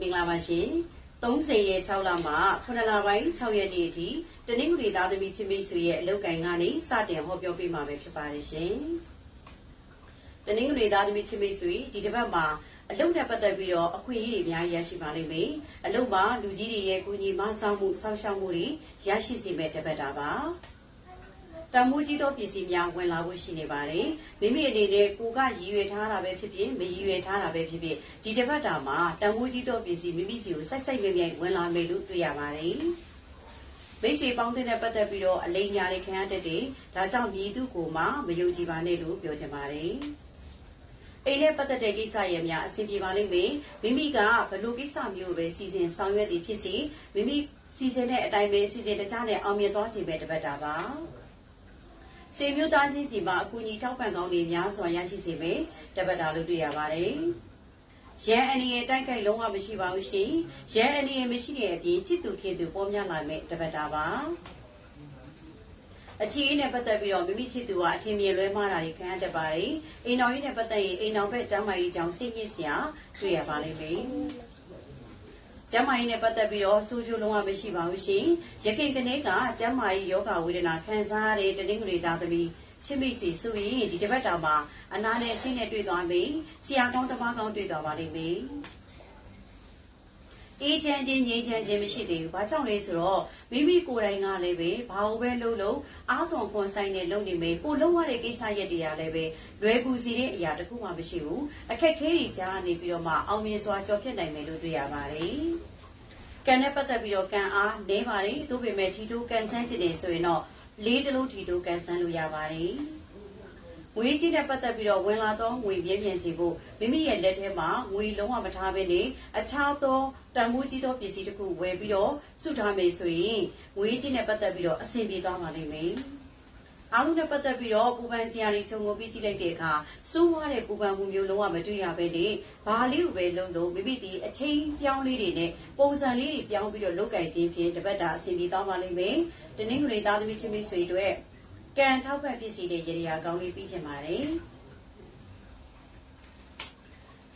မင်္ဂလာပါရှင်30ရက်6လမှာ9လပိုင်း6ရက်နေ့အထိတနင်္ဂနွေသားသမီးချင်းမိတ်ဆွေရဲ့အလုပ်ကိုင်ကနေစတင်ဟောပြောပေးမှာပဲဖြစ်ပါတယ်ရှင်တနင်္ဂနွေသားသမီးချင်းမိတ်ဆွေဒီတစ်ပတ်မှာအလုပ်နဲ့ပတ်သက်ပြီးတော့အခွင့်အရေးတွေအများကြီးရရှိပါလိမ့်မယ်အလုပ်မှာလူကြီးတွေရဲ့ကူညီမဆောင်မှုစောင့်ရှောက်မှုတွေရရှိစေမဲ့တစ်ပတ်တာပါ တမိုးကြီးသောပစ္စည်းများဝင်လာဖို့ရှိနေပါတယ်မိမိအနေနဲ့ကိုကရည်ရွယ်ထားတာပဲဖြစ်ဖြစ်မရည်ရွယ်ထားတာပဲဖြစ်ဖြစ်ဒီတစ်ပတ်တာမှာတမိုးကြီးသောပစ္စည်းမိမိစီကိုစိုက်စိုက်မြဲမြဲဝင်လာမယ်လို့တွေ့ရပါတယ်မိတ်ဆွေပေါင်းတဲ့ပတ်သက်ပြီးတော့အလိညာတွေခံရတတ်တယ်ဒါကြောင့်မြည်သူကိုမှမယုံကြည်ပါနဲ့လို့ပြောချင်ပါတယ်အိမ်နဲ့ပတ်သက်တဲ့ကိစ္စရဲ့များအဆင်ပြေပါလိမ့်မယ်မိမိကဘလို့ကိစ္စမျိုးပဲစီစဉ်ဆောင်ရွက်သည်ဖြစ်စေမိမိစီစဉ်တဲ့အတိုင်းပဲစီစဉ်တခြားနဲ့အောင်မြင်သွားစေပဲတပတ်တာပါ စေမျိုးသားချင်းစီမှာအကူအညီထောက်ပံ့ကောင်းတွေများစွာရရှိစေမယ်တပတ်တာလို့တွေ့ရပါတယ်ရန်အနေရဲ့တိုက်ခိုက်လုံးဝမရှိပါဘူးရှင်ရန်အနေရဲ့မရှိတဲ့အပြင်ချစ်သူခင်သူပေါ်များလာမယ်တပတ်တာပါအချီးနဲ့ပတ်သက်ပြီးတော့မိမိချစ်သူကအထင်မြင်လွဲမှားတာတွေခံရတတ်ပါတယ်အိမ်တော်ကြီးနဲ့ပတ်သက်ရင်အိမ်တော်ဘက်ကျမ်းမာရေးကြောင့်စိတ်ညစ်စရာတွေ့ရပါလိမ့်မယ် ကျမ်းမာရေးနဲ့ပတ်သက်ပြီးတော့ဆိုးကျိုးလုံးဝမရှိပါဘူးရှင်ရခင်ကနေ့ကကျမ်းမာရေးယောဂဝေဒနာခံစားရတဲ့တနင်္ဂနွေသားသမီးချစ်မိတ်ဆွေဆိုရင်ဒီတစ်ပတ်တာမှာအနာနဲ့ဆင်းနဲ့တွေ့သွားပြီဆရာကောင်းတပားကောင်းတွေ့သွားပါလိမ့်မယ် အေးချမ်းချင်းငြိမ်းချမ်းချင်းမရှိသေးဘူး။ဘာကြောင့်လဲဆိုတော့မိမိကိုယ်တိုင်ကလည်းပဲဘာလို့ပဲလုပ်လို့အားသွန်ခွန်ဆိုင်နဲ့လုပ်နေမယ်။ကိုလုံးဝတဲ့ကိစ္စရက်တွေကလည်းပဲလွယ်ကူစီတဲ့အရာတစ်ခုမှမရှိဘူး။အခက်ခဲတွေကြားနေပြီးတော့မှအောင်မြင်စွာကြော်ပြတ်နိုင်မယ်လို့တွေ့ရပါတယ်။ကံနဲ့ပတ်သက်ပြီးတော့ကံအားနေပါတယ်။သို့ပေမဲ့ထီတိုးကန်ဆန်းကျင်နေဆိုရင်တော့လေးတလုံးထီတိုးကန်ဆန်းလို့ရပါတယ်။ ငွေကြီးနဲ့ပတ်သက်ပြီးတော့ဝင်လာသောငွေပြည့်ပြည့်စီဖို့မိမိရဲ့လက်ထဲမှာငွေလုံးဝမထားဘဲနဲ့အခြားသောတန်ဖိုးကြီးသောပစ္စည်းတစ်ခုဝယ်ပြီးတော့စုထားမယ်ဆိုရင်ငွေကြီးနဲ့ပတ်သက်ပြီးတော့အဆင်ပြေသွားပါလိမ့်မယ်။အားလုံးနဲ့ပတ်သက်ပြီးတော့ပူပန်စရာတွေခြုံငုံပြီးကြည့်လိုက်တဲ့အခါစိုးဝါတဲ့ပူပန်မှုမျိုးလုံးဝမတွေ့ရဘဲနဲ့ဘာလေးကိုပဲလုံးလုံးမိမိဒီအချိန်ပြောင်းလေးတွေနဲ့ပုံစံလေးတွေပြောင်းပြီးတော့လုတ်ကြိုင်ခြင်းဖြင့်တပတ်တာအဆင်ပြေသွားပါလိမ့်မယ်။တနင်္ဂနွေသားသမီးချင်းမိတ်ဆွေတို့ ကံထောက်ဖက်ပစ္စည်းတွေရေရာကောင်းလေးပြီးချင်ပါတယ်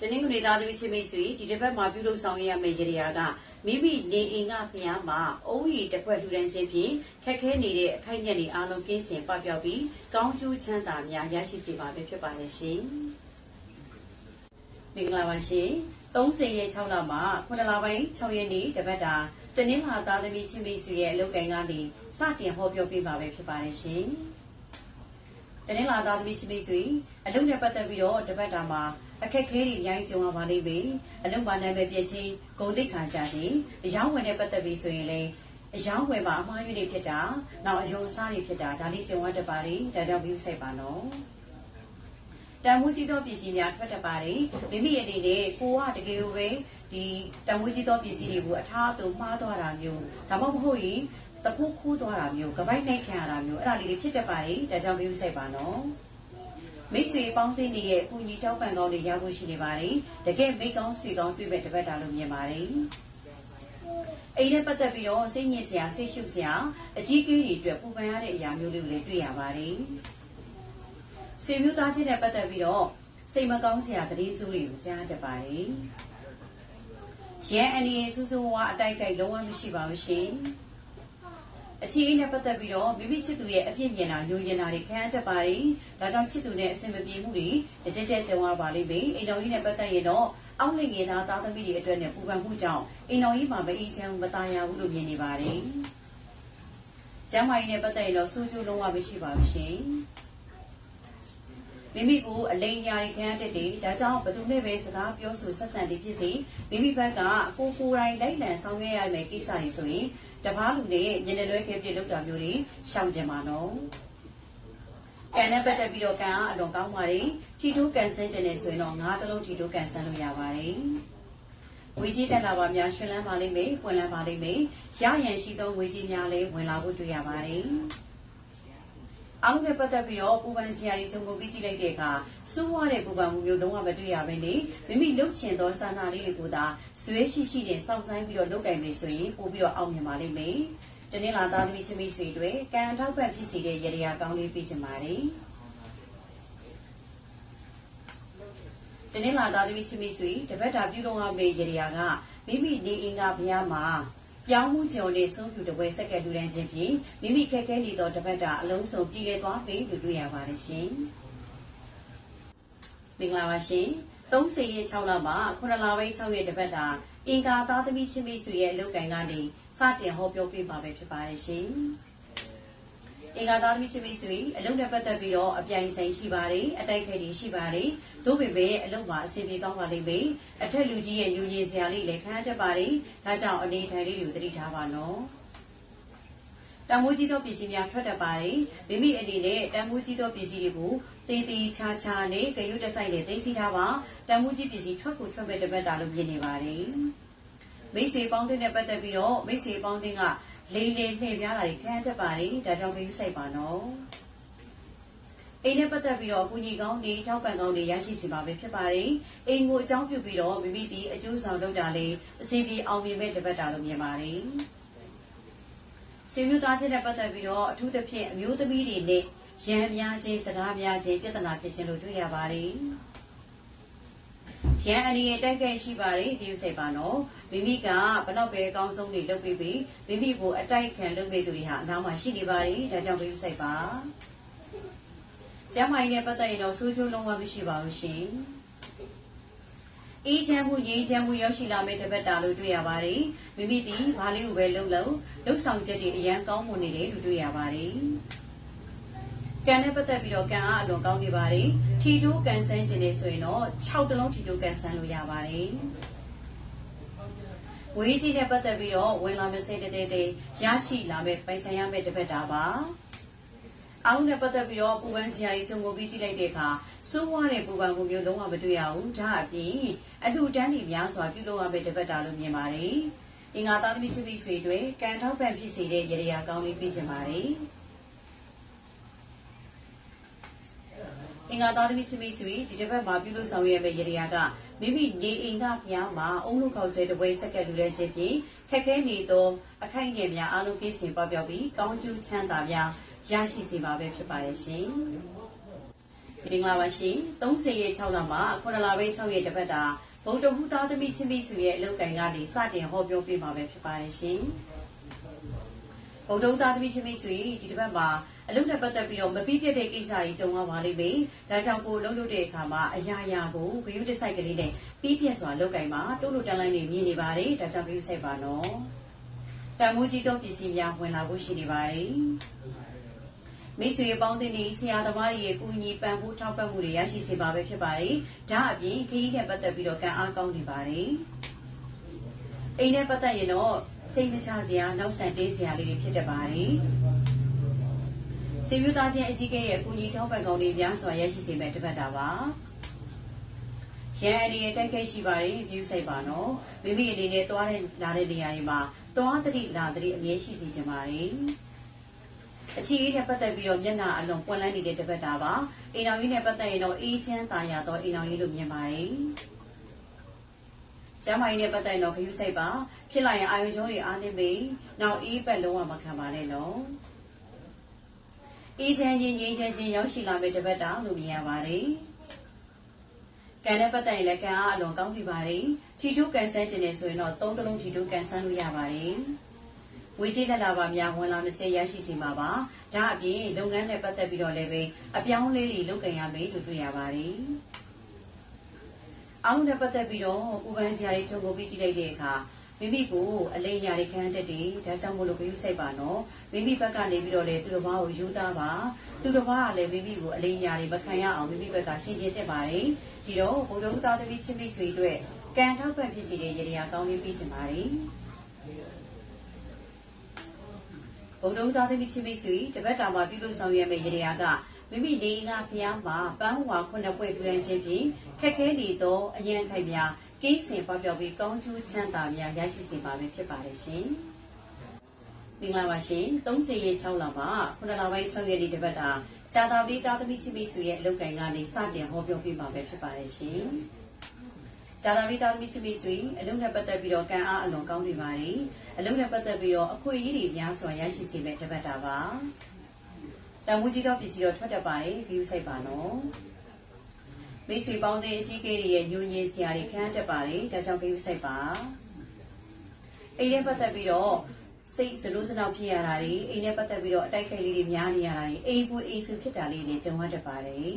တနင်္ဂနွေသားသမီးချင်းမိတ်ဆွေဒီတစ်ပတ်မှာပြုလုပ်ဆောင်ရမယ့်ရေရာကမိမိနေအိမ်ကဖျားမှာအုံးရီတစ်ခွက်လှူဒန်းခြင်းဖြင့်ခက်ခဲနေတဲ့အခိုက်အတန့်တွေအားလုံးကင်းစင်ပပျောက်ပြီးကောင်းကျိုးချမ်းသာများရရှိစေပါပဲဖြစ်ပါလိမ့်ရှင်မင်္ဂလာပါရှင်30ရက်6လမှာ9လပိုင်း6ရက်နေ့တပတ်တာ တနင်္လာသားသမီးချင်းမိတ်ဆွေရဲ့အလုပ်ကိုင်ကနေစတင်ဟောပြောပေးပါပဲဖြစ်ပါတယ်ရှင်။တနင်္လာသားသမီးချင်းမိတ်ဆွေအလုပ်နဲ့ပတ်သက်ပြီးတော့တပတ်တာမှာအခက်ခဲတွေအများကြီးကြုံရပါလိမ့်မယ်။အလုပ်မှာနာမည်ပြည့်ချင်းဂုဏ်သိက္ခာကြခြင်းအယောင်းဝင်နဲ့ပတ်သက်ပြီးဆိုရင်လည်းအယောင်းဝယ်မှာအမှားယွင်းတွေဖြစ်တာနောက်အယုံစားတွေဖြစ်တာဒါလေးကြုံရတတ်ပါတယ်ဒါကြောင့်ပြီးဆိုင်ပါနော် တန်ဖိုးကြီးသောပစ္စည်းများထွက်တတ်ပါတယ်မိမိအနေနဲ့ကိုကတကယ်လို့ပဲဒီတန်ဖိုးကြီးသောပစ္စည်းတွေကိုအထားအသွမှားသွားတာမျိုးဒါမှမဟုတ်ရင်တခုခိုးသွားတာမျိုးကပိုက်နဲ့ခံရတာမျိုးအဲ့ဒါလေးတွေဖြစ်တတ်ပါတယ်ဒါကြောင့်ပြီးဆိုင်ပါနော်မိတ်ဆွေပေါင်းသိနေရဲ့အကူကြီးတောက်ပံကောင်းတွေရဖို့ရှိနေပါတယ်တကယ်မိတ်ကောင်းဆွေကောင်းတွေ့မဲ့တပတ်တာလို့မြင်ပါတယ်အိမ်နဲ့ပတ်သက်ပြီးတော့စိတ်ညစ်စရာစိတ်ရှုပ်စရာအကြီးကြီးတွေအတွက်ပူပန်ရတဲ့အရာမျိုးလေးကိုလည်းတွေ့ရပါတယ် ဆွေမျိုးသားချင်းနဲ့ပတ်သက်ပြီးတော့စိတ်မကောင်းစရာသတင်းစိုးတွေကိုကြားတတ်ပါတယ်။ရန်အန်ဒီရဲ့စူးစူးဝါအတိုက်အခိုက်လုံးဝမရှိပါဘူးရှင်။အခြေအနေနဲ့ပတ်သက်ပြီးတော့မိမိချစ်သူရဲ့အပြစ်မြင်တာယုံရင်တာတွေခံရတတ်ပါတယ်။ဒါကြောင့်ချစ်သူနဲ့အဆင်မပြေမှုတွေကြက်ကြက်ကြုံရပါလိမ့်မယ်။အိမ်တော်ကြီးနဲ့ပတ်သက်ရင်တော့အောက်လင်ငယ်သားသားသမီးတွေအတွက်နဲ့ပူပန်မှုကြောင့်အိမ်တော်ကြီးမှာမအေးချမ်းမသားရဘူးလို့မြင်နေပါတယ်။ကျမ်းမာရေးနဲ့ပတ်သက်ရင်တော့စူးစူးလုံးဝမရှိပါဘူးရှင်။ မိမိကိုအလိန်ညာတွေခံရတဲ့တယ်ဒါကြောင့်ဘယ်သူနဲ့ပဲစကားပြောဆိုဆက်ဆံသည်ဖြစ်စေမိမိဘက်ကကိုကိုယ်တိုင်လိုက်လံဆောင်ရွက်ရမယ့်ကိစ္စတွေဆိုရင်တပားလူနဲ့ညနေလွဲခဲ့ပြလောက်တာမျိုးတွေရှောင်ကြပါနော်ကံနဲ့ပတ်သက်ပြီးတော့ကံကအလွန်ကောင်းပါတယ်ထီတိုးကန်ဆန်းခြင်းနဲ့ဆိုရင်တော့ငါးတလုံးထီတိုးကန်ဆန်းလို့ရပါတယ်ဝေကြီးတက်လာပါများရှင်လန်းပါလိမ့်မယ်ပွင့်လန်းပါလိမ့်မယ်ရရန်ရှိသောဝေကြီးများလည်းဝင်လာဖို့တွေ့ရပါတယ် အားလုံးနဲ့ပတ်သက်ပြီးတော့ပူပန်စရာတွေခြုံငုံပြီးကြည့်လိုက်တဲ့အခါစိုးဝါတဲ့ပူပန်မှုမျိုးလုံးဝမတွေ့ရဘဲနဲ့မိမိလှုပ်ချင်သောစာနာလေးတွေကိုသာဇွဲရှိရှိနဲ့စောင့်ဆိုင်ပြီးတော့လုပ်ကင်မယ်ဆိုရင်ပို့ပြီးတော့အောင်မြင်ပါလိမ့်မယ်။တနင်္လာသားသမီးချင်းမိတ်ဆွေတွေကံထောက်ပံ့ဖြစ်စေတဲ့ရရကောင်းလေးပြချင်ပါတယ်။တနင်္လာသားသမီးချင်းမိဆွေတပတ်တာပြုလုပ်ရမယ့်ရေရာကမိမိနေအင်္ဂါဘုရားမှာ ပြောင်းမှုကြုံနဲ့ဆုံးဖြူတပွဲဆက်ကလူတန်းချင်းဖြင့်မိမိခက်ခဲနေသောတပတ်တာအလုံးစုံပြည်လဲသွားပြီလို့တွေ့ရပါတယ်ရှင်မင်္ဂလာပါရှင်30ရက်6လမှာ9လပိုင်း6ရက်တပတ်တာအင်္ဂါသားသမီးချင်းမိဆွေရဲ့အလုပ်ကိုင်ကနေစတင်ဟောပြောပေးပါပဲဖြစ်ပါတယ်ရှင် အင်္ဂါသားသမီးချင်းမိတ်ဆွေအလုပ်နဲ့ပတ်သက်ပြီးတော့အပြိုင်ဆိုင်ရှိပါတယ်အတိုက်ခဲတွေရှိပါတယ်သို့ပေမဲ့အလုပ်မှာအဆင်ပြေကောင်းပါလိမ့်မယ်အထက်လူကြီးရဲ့ညူညင်စရာလေးလည်းခံရတတ်ပါတယ်ဒါကြောင့်အနေထိုင်လေးတွေကိုသတိထားပါနော်တန်မိုးကြီးသောပစ္စည်းများထွက်တတ်ပါတယ်မိမိအနေနဲ့တန်မိုးကြီးသောပစ္စည်းတွေကိုတည်တည်ချာချာနဲ့ကြရွတ်တဆိုင်နဲ့သိသိထားပါတန်မိုးကြီးပစ္စည်းထွက်ကိုထွက်မဲ့တပတ်တာလို့မြင်နေပါတယ်မိတ်ဆွေပေါင်းတဲ့နဲ့ပတ်သက်ပြီးတော့မိတ်ဆွေပေါင်းတဲ့က လေးလေးနှိမ့်ပြားတာတွေခံရတတ်ပါတယ်ဒါကြောင့်ကြရွတ်ဆိုင်ပါနော်အိမ်နဲ့ပတ်သက်ပြီးတော့အကူအညီကောင်းတွေထောက်ပံ့ကောင်းတွေရရှိစီပါပဲဖြစ်ပါတယ်။အိမ်ကိုအကြောင်းပြုပြီးတော့မိမိဒီအကျိုးဆောင်လုပ်တာလေးအစီအပြေအောင်မြင်မဲ့တပတ်တာလို့မြင်ပါတယ်။ဆွေမျိုးသားချင်းနဲ့ပတ်သက်ပြီးတော့အထူးသဖြင့်အမျိုးသမီးတွေနဲ့ရံများခြင်းစကားများခြင်းပြဿနာဖြစ်ခြင်းလို့တွေ့ရပါတယ်။ ရန်အနေနဲ့တိုက်ခိုက်ရှိပါတယ်ဒီဥစိတ်ပါနော်မိမိကဘလောက်ပဲအကောင်းဆုံးတွေလုပ်ပြီးပြီမိမိကိုအတိုက်ခံလုပ်ပေးသူတွေဟာအနောက်မှာရှိနေပါတယ်ဒါကြောင့်ဒီဥစိတ်ပါကျမ်းမာရေးနဲ့ပတ်သက်ရင်တော့ဆိုးချိုးလုံးဝမရှိပါဘူးရှင်အေးချမ်းမှုငြိမ်းချမ်းမှုရောက်ရှိလာမယ့်တပတ်တာလို့တွေ့ရပါတယ်မိမိဒီဘာလေးကိုပဲလှုပ်လှုပ်လှုပ်ဆောင်ချက်တွေအရန်ကောင်းမွန်နေတယ်လို့တွေ့ရပါတယ် ကံနဲ့ပတ်သက်ပြီးတော့ကံအားအလွန်ကောင်းနေပါတယ်ထီတိုးကန်ဆန်းခြင်းနေဆိုရင်တော့6တလုံးထီတိုးကန်ဆန်းလို့ရပါတယ်ဝေးကြီးနဲ့ပတ်သက်ပြီးတော့ဝင်လာမစဲတဲ့တဲ့ရရှိလာမဲ့ပိုင်ဆိုင်ရမဲ့တပတ်တာပါအားလုံးနဲ့ပတ်သက်ပြီးတော့ပူပန်းစရာတွေခြုံငုံပြီးကြည့်လိုက်တဲ့အခါစိုးဝါတဲ့ပူပန်းမှုမျိုးလုံးဝမတွေ့ရဘူးဒါအပြင်အလှတန်းတွေများစွာပြုလုပ်ရမယ့်တပတ်တာလို့မြင်ပါတယ်အင်္ဂါသားသမီးချစ်ပြီးဆွေတွေကံထောက်ပံ့ဖြစ်စေတဲ့ရေရာကောင်းလေးပြချင်ပါတယ် အင်္ဂါသားသမီးချစ်မိတ်ဆွေဒီတစ်ပတ်မှာပြုလုပ်ဆောင်ရွက်မယ့်ရေရာကမိမိနေအိမ်ကဖျားမှာအုံလို့ခေါက်ဆွဲတပွဲစက္ကန့်လူတဲ့ချင်းဖြင့်ခက်ခဲနေသောအခိုက်အတန့်များအလုံးကိစ္စပပျောက်ပြီးကောင်းကျိုးချမ်းသာများရရှိစေပါပဲဖြစ်ပါတယ်ရှင်။မင်္ဂလာပါရှင်။30ရက်6လမှာ9လပိုင်း6ရက်တပတ်တာဗုဒ္ဓဟူသားသမီးချင်းမိတ်ဆွေရဲ့အလုပ်ကိုင်ကနေစတင်ဟောပြောပြမှာပဲဖြစ်ပါတယ်ရှင်။ဗုဒ္ဓဟူသားသမီးချင်းမိတ်ဆွေဒီတစ်ပတ်မှာ အလုပ်နဲ့ပတ်သက်ပြီးတော့မပြီးပြတ်တဲ့ကိစ္စတွေကြုံရပါလိမ့်မယ်။ဒါကြောင့်ကိုလှုပ်လို့တဲ့အခါမှာအရာရာကိုဂရုတစိုက်ကလေးနဲ့ပြီးပြတ်စွာလုပ်ကင်မှာတိုးလို့တန်းလိုက်နေမြင်နေပါတယ်။ဒါကြောင့်ဂရုစိုက်ပါနော်။တန်မိုးကြီးသောပစ္စည်းများဝင်လာဖို့ရှိနေပါတယ်။မိတ်ဆွေပေါင်းတင်နေဆရာသမားတွေရဲ့ကူညီပံ့ပိုးထောက်ပံ့မှုတွေရရှိစေပါပဲဖြစ်ပါတယ်။ဒါအပြင်ခရီးနဲ့ပတ်သက်ပြီးတော့ကံအားကောင်းနေပါတယ်။အိမ်နဲ့ပတ်သက်ရင်တော့စိတ်မချစရာနောက်ဆန်တေးစရာလေးတွေဖြစ်တတ်ပါတယ်။ ဆွေမျိုးသားချင်းအကြီးကဲရဲ့ကူညီထောက်ပံ့ကောင်းတွေများစွာရရှိစေမယ့်တပတ်တာပါ။ရန်အရီရဲ့တိုက်ခိုက်ရှိပါတယ် view ဆိုင်ပါနော်မိမိအနေနဲ့သွားတဲ့လာတဲ့နေရာတွေမှာသွားသတိလာသတိအမြဲရှိစေချင်ပါတယ်အခြေအေးနဲ့ပတ်သက်ပြီးတော့မျက်နှာအလုံးပွင့်လန်းနေတဲ့တပတ်တာပါအိမ်တော်ကြီးနဲ့ပတ်သက်ရင်တော့အေးချမ်းသာယာသောအိမ်တော်ကြီးလို့မြင်ပါတယ်ကျမ်းမာရေးနဲ့ပတ်သက်ရင်တော့ခရူးစိတ်ပါဖြစ်လာရင်အာယုံကျုံးတွေအားနေပြီနောက်အေးပတ်လုံးဝမခံပါနဲ့နော် အေးချမ်းခြင်းငြိမ်းချမ်းခြင်းရောက်ရှိလာမယ့်တပတ်တာလို့မြင်ရပါတယ်ကံနဲ့ပတ်သက်ရင်လည်းကံအားအလွန်ကောင်းပြီပါတယ်ထီထုကန်ဆန်းခြင်းနဲ့ဆိုရင်တော့သုံးတလုံးထီထုကန်ဆန်းလို့ရပါတယ်ဝေကြီးလက်လာပါများဝင်လာ20ရရှိစီမှာပါဒါအပြင်လုပ်ငန်းနဲ့ပတ်သက်ပြီးတော့လည်းပဲအပြောင်းလေးတွေလုပ်ကင်ရမယ်လို့တွေ့ရပါတယ်အောင်းနဲ့ပတ်သက်ပြီးတော့ပူပန်းစရာတွေချုပ်ကိုပြီးကြည့်လိုက်တဲ့အခါ မိမိကိုအလိညာတွေခံတတ်တယ်ဒါကြောင့်မို့လို့ဂရုစိုက်ပါနော်မိမိဘက်ကနေပြီးတော့လေသူတစ်ပါးကိုယူသားပါသူတစ်ပါးကလည်းမိမိကိုအလိညာတွေမခံရအောင်မိမိဘက်ကဆင်ခြင်တက်ပါတယ်ဒီတော့ဘုဒ္ဓဥသားသမီးချင်းမိတ်ဆွေတို့ကံထောက်ပံ့ဖြစ်စီတဲ့ရေရာကောင်းလေးပြီးချင်ပါတယ် ဘုံတော်သားသမီးချင်းမိတ်ဆွေတပတ်တာမှာပြုလုပ်ဆောင်ရမယ့်ရေရာကမိမိနေငါဖျားမှာပန်းဝါခုနှစ်ပွဲပြန်ခြင်းဖြင့်ခက်ခဲနေသောအញ្ញံခိုက်များကိစ္စင်ပပျောက်ပြီးကောင်းကျိုးချမ်းသာများရရှိစေပါမယ်ဖြစ်ပါတယ်ရှင်။မင်္ဂလာပါရှင်။30ရက်6လမှာခုနလပိုင်း6ရက်ဒီတပတ်တာဇာတာပတိသားသမီးချင်းမိတ်ဆွေရဲ့အလုပ်ကိုင်ကနေစတင်ဟောပြောပြပါမယ်ဖြစ်ပါတယ်ရှင်။ ဇာတာမိသားသမီးချစ်မိတ်ဆွေအလုံးနဲ့ပတ်သက်ပြီးတော့ကံအားအလွန်ကောင်းနေပါတယ်အလုံးနဲ့ပတ်သက်ပြီးတော့အခွင့်အရေးတွေများစွာရရှိစေမဲ့တပတ်တာပါတန်ဖိုးကြီးသောပစ္စည်းတော်ထွက်တတ်ပါတယ်ဂရုစိုက်ပါနော်မိတ်ဆွေပေါင်းတဲ့အကြီးအကဲတွေရဲ့ညိုညင်စရာတွေခံတတ်ပါလေဒါကြောင့်ကိစ္စဆိုင်ပါအိမ်နဲ့ပတ်သက်ပြီးတော့စိတ်စလို့စနောက်ဖြစ်ရတာတွေအိမ်နဲ့ပတ်သက်ပြီးတော့အတိုက်ခိုက်လေးတွေများနေရတာတွေအိမ်ဘူးအိမ်ဆူဖြစ်တာလေးတွေကြုံရတတ်ပါတယ်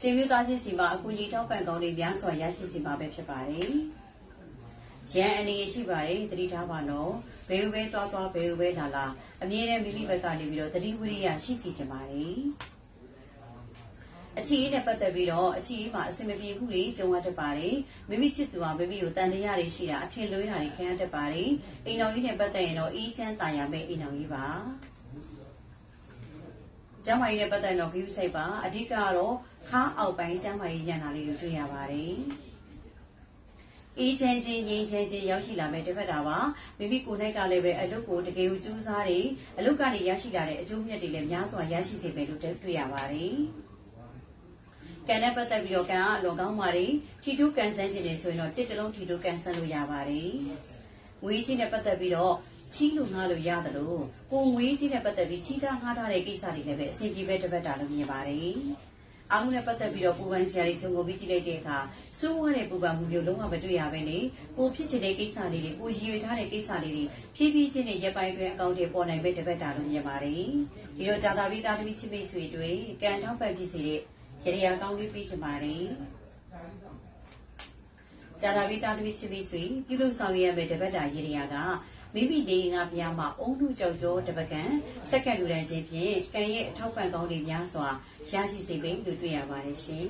ဆွေမျိုးသားချင်းစီမှာအကူကြီးထောက်ပံ့ကောင်းတွေများစွာရရှိစီမှာပဲဖြစ်ပါတယ်ရန်အနေရရှိပါတယ်တတိထားပါနော်ဘယ်လိုပဲတွားတွားဘယ်လိုပဲလာလာအမြဲတမ်းမိမိဘက်ကနေပြီးတော့တတိဝိရိယရှိစီချင်ပါတယ်အချီးနဲ့ပတ်သက်ပြီးတော့အချီးမှာအဆင်မပြေမှုတွေကြုံရတတ်ပါတယ်မိမိချစ်သူဟာမိမိကိုတန်တရားတွေရှိတာအထင်လွဲတာတွေခံရတတ်ပါတယ်အိမ်တော်ကြီးနဲ့ပတ်သက်ရင်တော့အေးချမ်းတာယာမဲ့အိမ်တော်ကြီးပါကျမ်းမာရေးနဲ့ပတ်သက်တော့ view စိတ်ပါအဓိကကတော့ ခါအောက်ပိုင်းကျမ်းမာရေးညံ့တာလေးတွေတွေ့ရပါတယ်အေးချမ်းခြင်းငြိမ်းချမ်းခြင်းရောက်ရှိလာမဲ့တစ်ဖက်တာပါမိမိကိုယ်၌ကလည်းပဲအလုပ်ကိုတကယ်ကိုကြိုးစားတယ်အလုပ်ကနေရရှိလာတဲ့အကျိုးမြတ်တွေလည်းများစွာရရှိစေမယ်လို့တွေ့ရပါတယ်ကံနဲ့ပတ်သက်ပြီးတော့ကံကအလွန်ကောင်းပါတယ်ထီတိုးကန်ဆန်းခြင်းတွေဆိုရင်တော့တစ်တလုံးထီတိုးကန်ဆန်းလို့ရပါတယ်ငွေချင်းနဲ့ပတ်သက်ပြီးတော့ချီးလို့ငှားလို့ရတယ်လို့ကိုငွေချင်းနဲ့ပတ်သက်ပြီးချီးတာငှားထားတဲ့ကိစ္စတွေလည်းပဲအဆင်ပြေပဲတစ်ပတ်တာလို့မြင်ပါတယ် အားလုံးနဲ့ပတ်သက်ပြီးတော့ပူပန်ဆရာတွေခြုံငုံပြီးကြည့်လိုက်တဲ့အခါစိုးဝါတဲ့ပူပန်မှုမျိုးလုံးဝမတွေ့ရဘဲနဲ့ကိုဖြစ်ချင်တဲ့ကိစ္စလေးတွေကိုရည်ရွယ်ထားတဲ့ကိစ္စလေးတွေဖြည်းဖြည်းချင်းနဲ့ရပ်ပိုင်းတွင်အကောင့်တွေပေါ်နိုင်ပဲတစ်ပတ်တာလို့မြင်ပါတယ်ဒီတော့ဂျာတာပီသားသမီးချစ်မိတ်ဆွေတွေကံထောက်ပံ့ဖြစ်စေတဲ့ရေရာကောင်းလေးပေးချင်ပါတယ်ဂျာတာပီသားသမီးချစ်မိတ်ဆွေပြုလုပ်ဆောင်ရမယ့်တစ်ပတ်တာရေရာက မိမိနေငါပြားမှာအုံလူကြောက်ကြောတပကံစက္ကန့်လူတန်းချင်းဖြင့်ကံရဲ့အထောက်ပံ့ကောင်းတွေများစွာရရှိစေပေလို့တွေ့ရပါတယ်ရှင်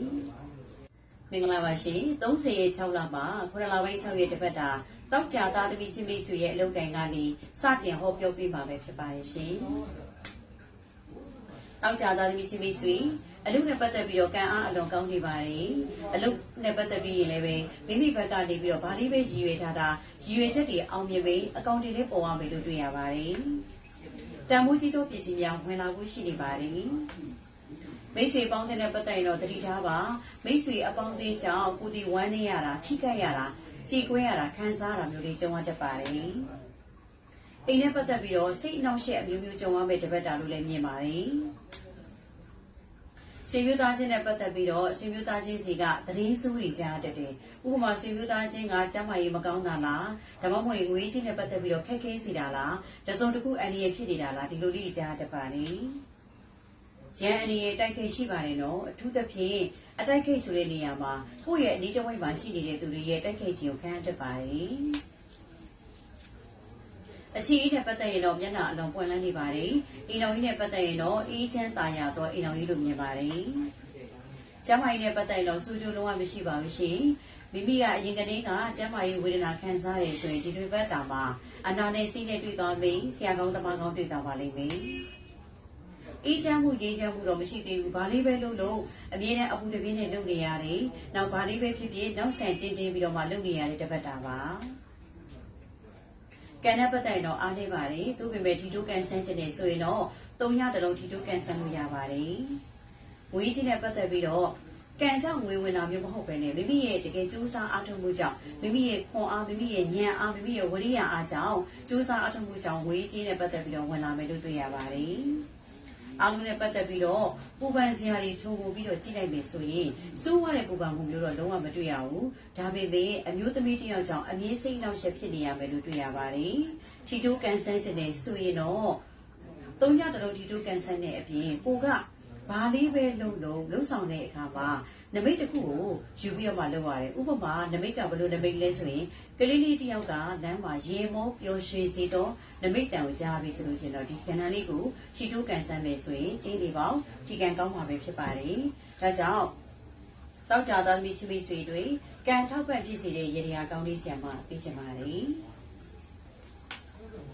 မင်္ဂလာပါရှင်30ရက်6လမှာ9လပိုင်း6ရက်တပတ်တာတောက်ကြသားသမီးချင်းမိတ်ဆွေရဲ့အလုပ်ကိုင်ကနေစတင်ဟောပြောပေးပါပဲဖြစ်ပါတယ်ရှင်တောက်ကြသားသမီးချင်းမိတ်ဆွေ အလုပ်နဲ့ပတ်သက်ပြီးတော့ကံအားအလွန်ကောင်းနေပါတယ်အလုပ်နဲ့ပတ်သက်ပြီးရင်လည်းပဲမိမိဘက်ကနေပြီးတော့ဗာလေးပဲရည်ရွယ်ထားတာရည်ရွယ်ချက်တွေအောင်မြင်ပြီးအကောင့်တွေလည်းပေါ်အောင်မယ်လို့တွေ့ရပါတယ်တန်မိုးကြီးသောပစ္စည်းများဝင်လာဖို့ရှိနေပါတယ်မိတ်ဆွေပေါင်းတဲ့ပတ်သက်ရင်တော့တတိထားပါမိတ်ဆွေအပေါင်းအသင်းကြောင့်ကိုဒီဝမ်းနေရတာထိခိုက်ရတာကြည်ကွဲရတာခံစားရတာမျိုးတွေကြုံရတတ်ပါတယ်အိမ်နဲ့ပတ်သက်ပြီးတော့စိတ်အနှောင့်အယှက်အမျိုးမျိုးကြုံရမယ့်တပတ်တာလို့လည်းမြင်ပါတယ် ဆွေမျိုးသားချင်းနဲ့ပတ်သက်ပြီးတော့ဆွေမျိုးသားချင်းစီကသတင်းစူးတွေကြားတတ်တယ်။ဥပမာဆွေမျိုးသားချင်းကကျမ်းမာရေးမကောင်းတာလား။ဒါမှမဟုတ်ငွေချင်းနဲ့ပတ်သက်ပြီးတော့ခက်ခဲစီတာလား။တစုံတစ်ခုအန္တရာယ်ဖြစ်နေတာလားဒီလိုလေးကြားတတ်ပါလေ။ရန်အန္တရာယ်တိုက်ခိုက်ရှိပါတယ်နော်။အထူးသဖြင့်အတိုက်ခိုက်ဆိုတဲ့နေရာမှာကိုယ့်ရဲ့အနီးတစ်ဝိုက်မှာရှိနေတဲ့သူတွေရဲ့တိုက်ခိုက်ခြင်းကိုခံရတတ်ပါတယ်။ အချီးနဲ့ပတ်သက်ရင်တော့မျက်နှာအလုံးပွင့်လန်းနေပါတယ်။အိမ်တော်ကြီးနဲ့ပတ်သက်ရင်တော့အေးချမ်းသာယာသောအိမ်တော်ကြီးလို့မြင်ပါတယ်။ကျမ်းမာရေးနဲ့ပတ်သက်ရင်တော့စူးကျိုးလုံးဝမရှိပါဘူးရှင်။မိမိကအရင်ကတည်းကကျမ်းမာရေးဝေဒနာခံစားရဆိုရင်ဒီတွေဘက်တာမှာအနာနဲ့စိနဲ့တွေ့သွားပြီးဆရာကောင်းတမကောင်းတွေ့သွားပါလိမ့်မယ်။အေးချမ်းမှုရေးချမ်းမှုတော့မရှိသေးဘူး။ဘာလေးပဲလုပ်လို့အမြဲတမ်းအပူတပြင်းနဲ့လုပ်နေရတယ်။နောက်ဘာလေးပဲဖြစ်ဖြစ်နောက်ဆန်တင်းတင်းပြီးတော့မှလုပ်နေရတဲ့တစ်ပတ်တာပါ။ ကန်တဲ့ပတ်တိုင်တော့အားနေပါတယ်သူပေမဲ့ထီတိုးကန်ဆန်းခြင်းနေဆိုရင်တော့၃ရတလုံးထီတိုးကန်ဆန်းလို့ရပါတယ်ငွေကြီးနဲ့ပတ်သက်ပြီးတော့ကံကြောင့်ငွေဝင်တာမျိုးမဟုတ်ပဲနဲ့မိမိရဲ့တကယ်ကြိုးစားအားထုတ်မှုကြောင့်မိမိရဲ့ခွန်အားမိမိရဲ့ဉာဏ်အားမိမိရဲ့ဝရိယအားကြောင့်ကြိုးစားအားထုတ်မှုကြောင့်ငွေကြီးနဲ့ပတ်သက်ပြီးတော့ဝင်လာမယ်လို့တွေ့ရပါတယ် အားလုံးနဲ့ပတ်သက်ပြီးတော့ပူပန်စရာတွေချုံပို့ပြီးတော့ကြည့်လိုက်မယ်ဆိုရင်စိုးရတဲ့ပူပန်မှုမျိုးတော့လုံးဝမတွေ့ရဘူးဒါပေမဲ့အမျိုးသမီးတစ်ယောက်ကြောင့်အမြင့်စိတ်နှောက်ယှက်ဖြစ်နေရမယ်လို့တွေ့ရပါတယ်ထီတိုးကန်ဆန်းခြင်းနဲ့ဆိုရင်တော့သုံးရတလုံးထီတိုးကန်ဆန်းတဲ့အပြင်ကိုကဘာလေးပဲလုံလုံလှုပ်ဆောင်တဲ့အခါမှာ နမိတ်တစ်ခုကိုယူပြီးတော့မှလုပ်ရတယ်ဥပမာနမိတ်ကဘယ်လိုနမိတ်လဲဆိုရင်ကလေးလေးတစ်ယောက်ကလမ်းမှာရေမောပျော်ရွှင်စေတော့နမိတ်တန်ကိုကြားပြီးဆိုလို့ချင်းတော့ဒီကဏ္ဍလေးကိုထီတိုးကန်ဆန်းမယ်ဆိုရင်ကျင်းလေးပေါင်းထီကန်ကောင်းမှာပဲဖြစ်ပါတယ်ဒါကြောင့်တောက်ကြသားသမီးချစ်မိတ်ဆွေတွေကံထောက်ပံ့ဖြစ်စေတဲ့ရေရာကောင်းလေးဆရာမပေးချင်ပါတယ်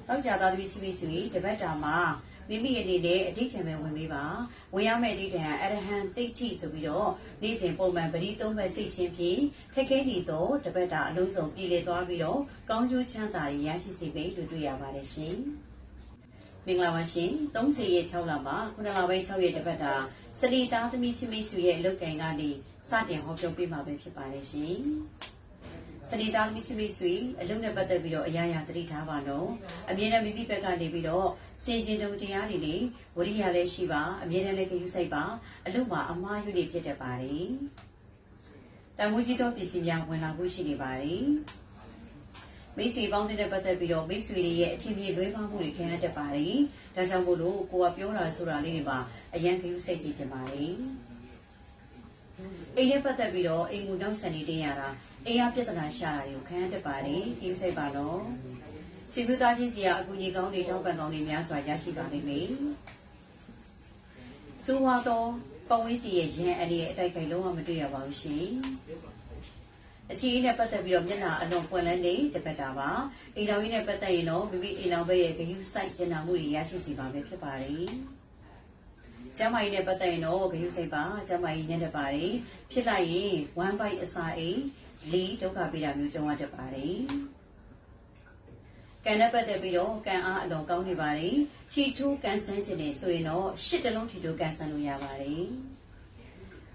တောက်ကြသားသမီးချစ်မိတ်ဆွေတပတ်တာမှာ မိမိအနေနဲ့အဋိဌံပဲဝင်ပေးပါဝင်ရမယ့်အဋိဌံအရဟံတိတ်ထိဆိုပြီးတော့နေ့စဉ်ပုံမှန်ပရိသုံးမဲ့စိတ်ချင်းဖြင့်ခက်ခဲနေတော့တပတ်တာအလုံးစုံပြည်လေသွားပြီးတော့ကောင်းကျိုးချမ်းသာရရှိစေပေလို့တွေ့ရပါတယ်ရှင်မင်္ဂလာပါရှင်30ရက်6လမှာ9လပိုင်း6ရက်တပတ်တာစလီသားသမီးချင်းမိတ်ဆွေရဲ့အလုပ်ကံကနေစတင်ဟောပြောပေးမှာပဲဖြစ်ပါတယ်ရှင် စနေသားသမီးချစ်မိတ်ဆွေအလုံးနဲ့ပတ်သက်ပြီးတော့အရာရာသတိထားပါနော်အမြဲတမ်းမိမိဘက်ကနေပြီးတော့စင်ကျင်တုံတရားတွေလေဝရိယလည်းရှိပါအမြဲတမ်းလည်းကြည့်စိုက်ပါအလုံးမှာအမားယူနေဖြစ်တတ်ပါတယ်တန်မိုးကြီးသောပစ္စည်းများဝင်လာဖို့ရှိနေပါတယ်မိတ်ဆွေပေါင်းတဲ့ပတ်သက်ပြီးတော့မိတ်ဆွေတွေရဲ့အထင်ကြီးလွဲမှားမှုတွေခံရတတ်ပါတယ်ဒါကြောင့်မို့လို့ကိုကပြောတာဆိုတာလေးတွေမှာအရန်ကြည့်စိုက်စီချင်ပါတယ် အိမ်နဲ့ပတ်သက်ပြီးတော့အိမ်ကိုနောက်ဆန်နေတင်ရတာအိမ်ရပြဿနာရှာတာတွေကိုခံရတတ်ပါတယ်ကြည့်စိုက်ပါနော်ဆွေမျိုးသားချင်းစီကအကူကြီးကောင်းတွေတောင်းပန်ကောင်းတွေများစွာရရှိပါလိမ့်မယ်ဆိုဝါတော့ပဝင်းကြီးရဲ့ရန်အလေးရဲ့အတိုက်ခိုက်လုံးဝမတွေ့ရပါဘူးရှင်အချီနဲ့ပတ်သက်ပြီးတော့မျက်နှာအလွန်ပွင့်လန်းနေတပတ်တာပါအိမ်တော်ကြီးနဲ့ပတ်သက်ရင်တော့မိမိအိမ်တော်ဘက်ရဲ့ဂရုစိုက်ကျင်နာမှုတွေရရှိစီပါပဲဖြစ်ပါတယ် ကျမကြီးနဲ့ပတ်သက်ရင်တော့ဂရုစိတ်ပါကျမကြီးနဲ့တပါတယ်ဖြစ်လိုက်ရင်1 byte အစာအိမ်၄ဒုက္ခပေးတာမျိုးကြုံရတတ်ပါတယ်ကံနဲ့ပတ်သက်ပြီးတော့ကံအားအလွန်ကောင်းနေပါတယ်ထီထိုးကန်ဆန်းခြင်းနေဆိုရင်တော့ရှစ်တလုံးထီထိုးကန်ဆန်းလို့ရပါတယ်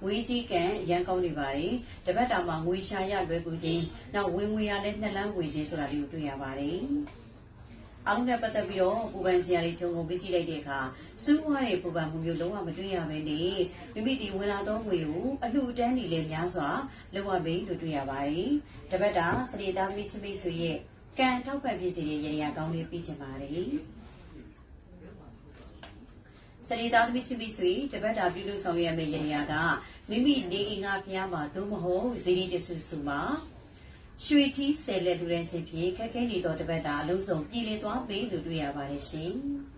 ငွေကြီးကံရန်ကောင်းနေပါတယ်တပတ်တာမှာငွေရှာရလွယ်ကူခြင်းနောက်ဝင်ငွေရလည်းနှစ်လန်းငွေခြင်းဆိုတာလေးကိုတွေ့ရပါတယ် အားလုံးနဲ့ပတ်သက်ပြီးတော့ပူပန်စရာလေးဂျုံကိုပေးကြည့်လိုက်တဲ့အခါစူးဝါးတဲ့ပူပန်မှုမျိုးလုံးဝမတွေ့ရဘဲနဲ့မိမိဒီဝင်လာသောငွေကိုအလှူအတန်းတွေလည်းများစွာလုံးဝပေးလို့တွေ့ရပါတယ်တပတ်တာစနေသားမိချင်းမိတ်ဆွေရဲ့ကံထောက်ပံ့ပြည်စီရဲ့ရေရာကောင်းလေးပြီးချင်ပါတယ်စနေသားသမီးချင်းမိတ်ဆွေတပတ်တာပြုလုပ်ဆောင်ရမယ့်ရေရာကမိမိနေအိမ်ကဖျားမှာသို့မဟုတ်ဇီရီတဆူဆူမှာ ရွှေတီးဆယ်လက်လူရန်ချင်းဖြင့်ခက်ခဲနေသောတပတ်တာအလုံးစုံပြည်လေသွားပေးလို့တွေ့ရပါတယ်ရှင်။